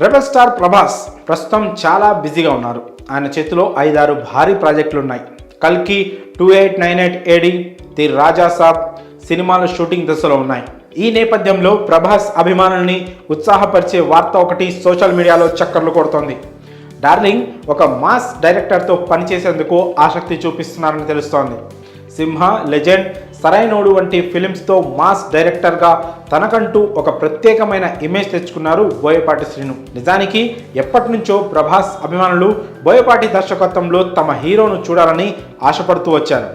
Rebel star Prabhas ప్రస్తుతం చాలా బిజీగా ఉన్నారు. ఆయన చేతిలో ఐదారు భారీ ప్రాజెక్టులు ఉన్నాయి కల్కి two eight nine eight AD the Raja Saab సినిమాల షూటింగ్ దశలో ఉన్నాయి. ఈ నేపథ్యంలో ప్రభాస్ అభిమానుల్ని ఉత్సాహపరిచే వార్త ఒకటి సోషల్ మీడియాలో చక్కర్లు కొడుతోంది. డార్లింగ్ ఒక మాస్ డైరెక్టర్తో పనిచేసేందుకు ఆసక్తి చూపిస్తున్నారని తెలుస్తోంది. సింహ లెజెండ్ సరైనోడు వంటి ఫిలిమ్స్తో మాస్ డైరెక్టర్గా తనకంటూ ఒక ప్రత్యేకమైన ఇమేజ్ తెచ్చుకున్నారు బోయపాటి శ్రీను. నిజానికి ఎప్పటి నుంచో ప్రభాస్ అభిమానులు బోయపాటి దర్శకత్వంలో తమ హీరోను చూడాలని ఆశపడుతూ వచ్చారు.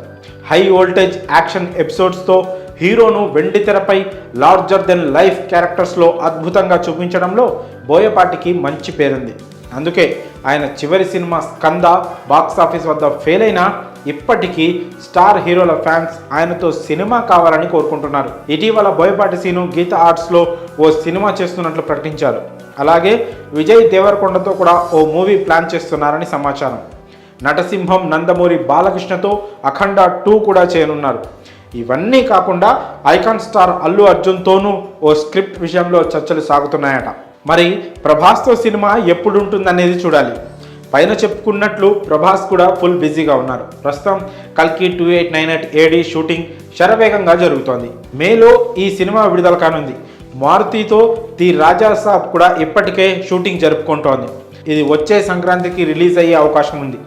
హై వోల్టేజ్ యాక్షన్ ఎపిసోడ్స్తో హీరోను వెండితెరపై లార్జర్ దెన్ లైఫ్ క్యారెక్టర్స్లో అద్భుతంగా చూపించడంలో బోయపాటికి మంచి పేరుంది. అందుకే ఆయన చివరి సినిమా స్కంద బాక్స్ ఆఫీస్ వద్ద ఫెయిల్ అయినా ఇప్పటికీ స్టార్ హీరోల ఫ్యాన్స్ ఆయనతో సినిమా కావాలని కోరుకుంటున్నారు. ఇటీవల బోయపాటి సీను గీత ఆర్ట్స్లో ఓ సినిమా చేస్తున్నట్లు ప్రకటించారు. అలాగే విజయ్ దేవరకొండతో కూడా ఓ మూవీ ప్లాన్ చేస్తున్నారని సమాచారం. నటసింహం నందమూరి బాలకృష్ణతో అఖండ టూ కూడా చేయనున్నారు. ఇవన్నీ కాకుండా ఐకాన్ స్టార్ అల్లు అర్జున్తోనూ ఓ స్క్రిప్ట్ విషయంలో చర్చలు సాగుతున్నాయట. మరి ప్రభాస్తో సినిమా ఎప్పుడు ఉంటుందనేది చూడాలి. పైన చెప్పుకున్నట్లు ప్రభాస్ కూడా ఫుల్ బిజీగా ఉన్నారు. ప్రస్తుతం కల్కి two eight nine eight AD shooting శరవేగంగా జరుగుతోంది. మేలో ఈ సినిమా విడుదల కానుంది. మారుతితో ది రాజా సాబ్ కూడా ఇప్పటికే షూటింగ్ జరుపుకుంటోంది. ఇది వచ్చే సంక్రాంతికి రిలీజ్ అయ్యే అవకాశం ఉంది.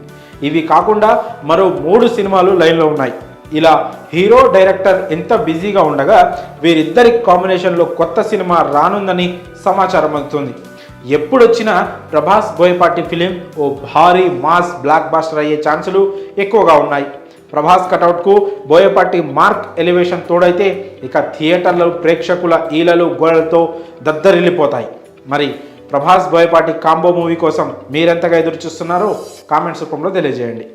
ఇవి కాకుండా మరో మూడు సినిమాలు లైన్లో ఉన్నాయి. ఇలా హీరో డైరెక్టర్ ఎంత బిజీగా ఉండగా వీరిద్దరి కాంబినేషన్లో కొత్త సినిమా రానుందని సమాచారం అందుతుంది. ఎప్పుడొచ్చినా ప్రభాస్ బోయపాటి ఫిలిం ఓ భారీ మాస్ బ్లాక్ బాస్టర్ అయ్యే ఛాన్సులు ఎక్కువగా ఉన్నాయి. ప్రభాస్ కటౌట్కు బోయపాటి మార్క్ ఎలివేషన్ తోడైతే ఇక థియేటర్లు ప్రేక్షకుల ఈలలు గోడలతో దద్దరిల్లిపోతాయి. మరి ప్రభాస్ బోయపాటి కాంబో మూవీ కోసం మీరెంతగా ఎదురు చూస్తున్నారో కామెంట్స్ రూపంలో తెలియజేయండి.